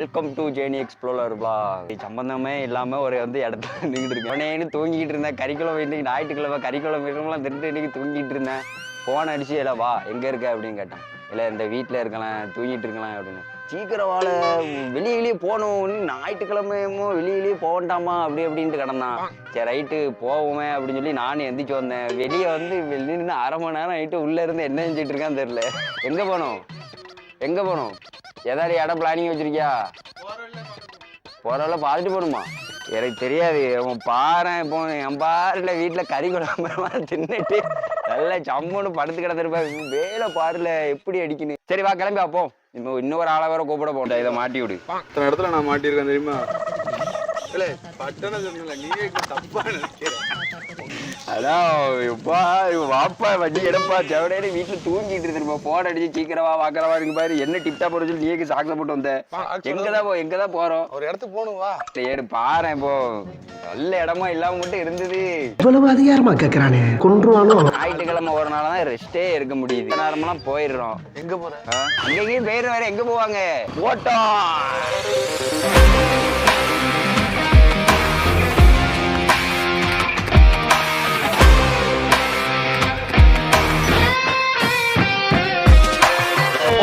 Welcome to Jenny explorer பிளா சம்பந்தமே இல்லாமல் ஒரு வந்து இடத்துல நின்றுட்டு இருக்கேன். உடனே தூங்கிட்டு இருந்தேன். கறிக்குழம்பு இன்னைக்கு ஞாயிற்றுக்கிழமை கறிக்குழம்பு இருக்கலாம் திருட்டு இன்னைக்கு தூங்கிட்டு இருந்தேன். ஃபோன் அடிச்சு இல்லை வா எங்கே இருக்க? அப்படின்னு கேட்டேன். இல்லை இந்த வீட்டில் இருக்கலாம் தூங்கிட்டு இருக்கலாம் அப்படின்னு. சீக்கிரம் வாழ வெளியிலேயே போகணும் ஞாயிற்றுக்கிழமையுமோ வெளியிலேயே போக வேண்டாமா அப்படி அப்படின்ட்டு கிடந்தான். சரி ரைட்டு போவோமே அப்படின்னு சொல்லி நானும் எந்திரிச்சு வந்தேன். வெளியே வந்து வெளியே நின்று அரை மணி நேரம் ஆகிட்டு உள்ளே இருந்து என்ன செஞ்சுட்டு இருக்கான்னு தெரில எங்கே போனோம்? எங்கே போகணும் ஏதாவது இடம் பிளானிங் வச்சிருக்கியா? ஓரளவு பார்த்துட்டு போகணுமா எனக்கு தெரியாது. அவன் பாறேன் இப்போ என் பாருல வீட்டில் கறி குழம்பு தின்னுட்டு நல்லா சம்முன்னு படுத்து கிடந்திருப்பேன். வேலை பாருல எப்படி அடிக்கணும். சரி வா கிளம்பி அப்போ இப்போ இன்னொரு ஆளை வேற கூப்பிட போட்டேன் இதை மாட்டி விடு. அத்தனை இடத்துல நான் மாட்டியிருக்கேன் தெரியுமா? இல்லை பட்டணம் சொன்னல நீ தப்பா அதான் எப்பா வாப்பா வண்டி எடுப்பா செவடே வீட்டில் தூங்கிட்டு இருந்திருப்பா போன் அடிச்சு சீக்கிரவா வாக்கறவா இருக்கு பாரு. என்ன டிப்டா போட சொல்லி நீக்கு சாக்கில் போட்டு வந்த. எங்க தான் போ எங்க தான் போறோம்? ஒரு இடத்துக்கு போகணும் வா. ஏடு பாரு இப்போ நல்ல இடமா இல்லாம மட்டும் இருந்தது. இவ்வளவு அதிகாரமா கேக்குறானே? கொன்றுவானோ? ஞாயிற்றுக்கிழமை ஒரு நாள் தான் ரெஸ்டே இருக்க முடியுது. நேரமெல்லாம் போயிடுறோம். எங்க போற? அங்கேயும் பேர் வேற எங்க போவாங்க? ஓட்டம்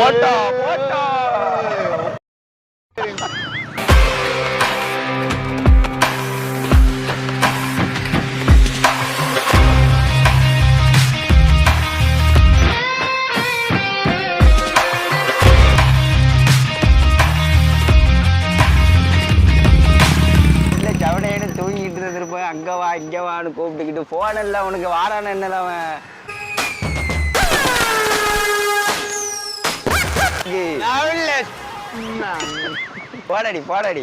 ஓட்டம் ஓட்டம் இல்ல சவடையனு தூங்கிட்டு இருந்திருப்பேன் அங்க வா இங்க வான்னு கூப்பிட்டுக்கிட்டு போன் இல்லை உனக்கு வாடான என்னல அவன்? போடாடி போடாடி.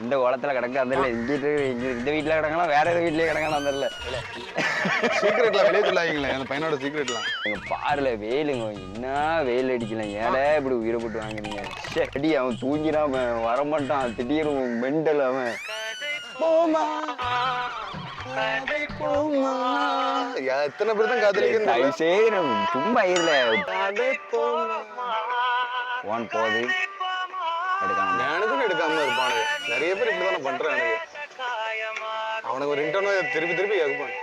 எந்த குளத்துல கிடக்கு அந்த இங்கிட்டு இங்க இந்த வீட்டுல கிடக்கலாம் வேற எந்த வீட்லயே கிடக்கலாம் அந்த சீக்ரெட்லாம் வெளியே சொல்லாதீங்களே அந்த பையனோட சீக்ரெட்லாம் எங்க பாருல வெயிலுங்க. என்ன வெயில் அடிக்கலாம் ஏடா இப்படி உயிரை போட்டு வாங்குறீங்க? ச்சே, அடி அவன் தூங்கிறான் அவன் வரமாட்டான். திடீர்னு மெண்டல் அவன் போமா போமா எத்தனை பேர் தான் காதலிக்கிறேன் நம்ம சும்மா இருல. போன் போகுது. எடுக்காம. ஞானத்துக்கு எடுக்காம இருப்பானுங்க நிறைய பேர் இப்படி தானே பண்றானுங்க அவனுக்கு ஒரு இன்டர்னோ திருப்பி திருப்பி கேட்பான்.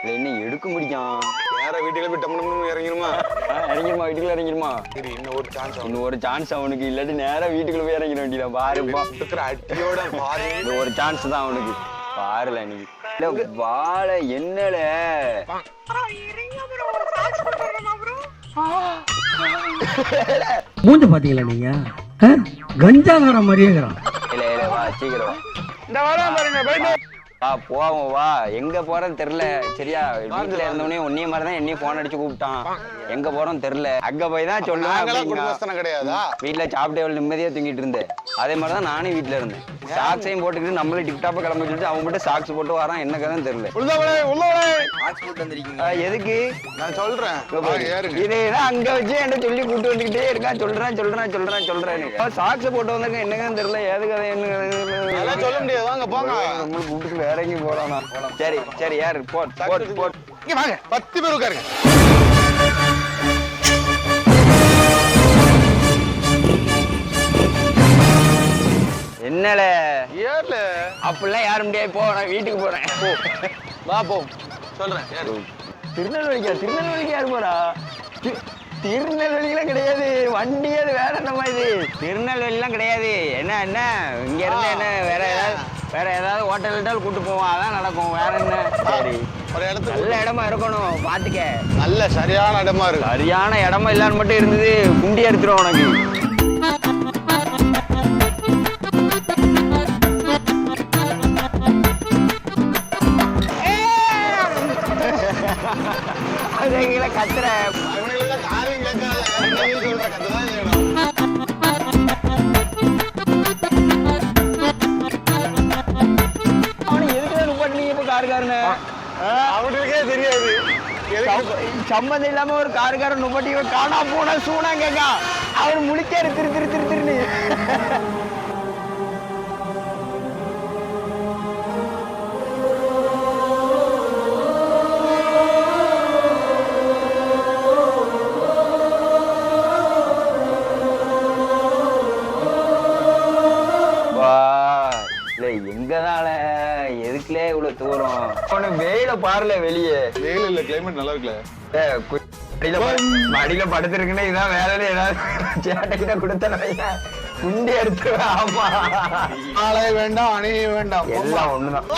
இல்லை இன்னும் எடுக்க முடியும்? நேரா வீட்டுல போய் டம்மு டம்மு இறங்கிருமா இறங்கிருமா வீட்டுக்குள்ள இறங்கிருமா சரி இன்னும் ஒரு சான்ஸ் அவனுக்கு. இன்னும் ஒரு சான்ஸ் அவனுக்கு. இல்லாட்டி நேரா வீட்டுக்குள்ள போய் இறங்கிட வேண்டியதான் பாருப்பா இருக்கிற அடியோட பாதி இந்த ஒரு சான்ஸ் தான் அவனுக்கு. பாருல நீ. இல்ல வாழை என்னல மூஞ்ச பாத்தீங்களா நீங்க? ஆ? கஞ்சாகார மாதிரியே இருக்கிறான். இந்த வரா பாருங்க வா போவோம் வா. எங்க போறேன்னு தெரியல. சரியா வீட்டுல இருந்தவனே உன்னைய மாதிரி தான் என்னையும் போன் அடிச்சு கூப்பிட்டான். எங்க போறோம் தெரியல. அங்க போய் தான் கிடையாதா? வீட்டுல சாப்பிட்டு எவ்வளவு நிம்மதியா தூங்கிட்டு இருந்தேன். அதே மாதிரி தான் நானும் வீட்டுல இருந்தேன். சாக்ஸையும் போட்டுக்கிட்டு நம்மளும் டிப்டாப்பா கிளம்பி சொல்லிட்டு அவன் மட்டும் சாக்ஸ் போட்டு வரான். என்ன கதைன்னு தெரியல. எதுக்கு? நான் சொல்றேன். இதேதான் அங்க வச்சு என்ன சொல்லி கூட்டு வந்துக்கிட்டே இருக்கான். சொல்றேன் சொல்றேன் சொல்றேன் சொல்றேன் சாக்ஸ் போட்டு வந்திருக்கேன். என்னங்கன்னு தெரியல. ஏது கதை என்ன சொல்ல முடியாது. வாங்க போங்க. நம்மளுக்கு வீட்டுக்கு எங்கேயும் போறானா சரி சரி யாரு? Boat boat boat. இங்க. வாங்க. பத்து பேர் உட்காருங்க. என்னல? ஏர்ல அப்படிலாம் யாரும் முடியாது போ நான் வீட்டுக்கு போறேன். வா போ. சொல்றேன். திருநெல்வேலிக்கா திருநெல்வேலிக்கு யார் போறா? திருநெல்வேலிலாம் கிடையாது. வண்டி அது வேற என்னமா இது? திருநெல்வேலிலாம் கிடையாது. என்ன என்ன? இங்க இருந்து என்ன வேற ஏதாவது வேற ஏதாவது ஹோட்டல் கிட்டல் கூட்டு போவோம். அதான் நடக்கும். வேற என்ன? சரி. ஒரு இடத்துக்கு நல்ல இடமா இருக்கணும். பாத்துக்க. நல்ல சரியான இடமா இருக்கு. சரியான இடமா இல்லான்னு மட்டும் இருந்தது குண்டி எடுத்துரும் உனக்கு. கத்துற. சொல்ற கதை சம்மந்தம் இல்லாம ஒரு காருக்காரன் நுப்பாட்டி காணா போன சூனா கேக்கா. அவன் முழிக்காரு திரு திரு திரு திருன்னு. இல்லை எங்கனால? எதுக்குலே இவ்வளவு தூரம்? உன வெயில பாருல வெளியே. வெயில் இல்ல கிளைமேட் நல்லா இருக்குல்ல. அடியில அடியில படுத்திருக்குன்னு இதான் வேலையில ஏதாவது சேட்டைக்கிட்ட கொடுத்தா குண்டி எடுத்துருவேன் ஆமா ஆளே வேண்டாம் அணைய வேண்டாம். எல்லாம் ஒண்ணுதான்.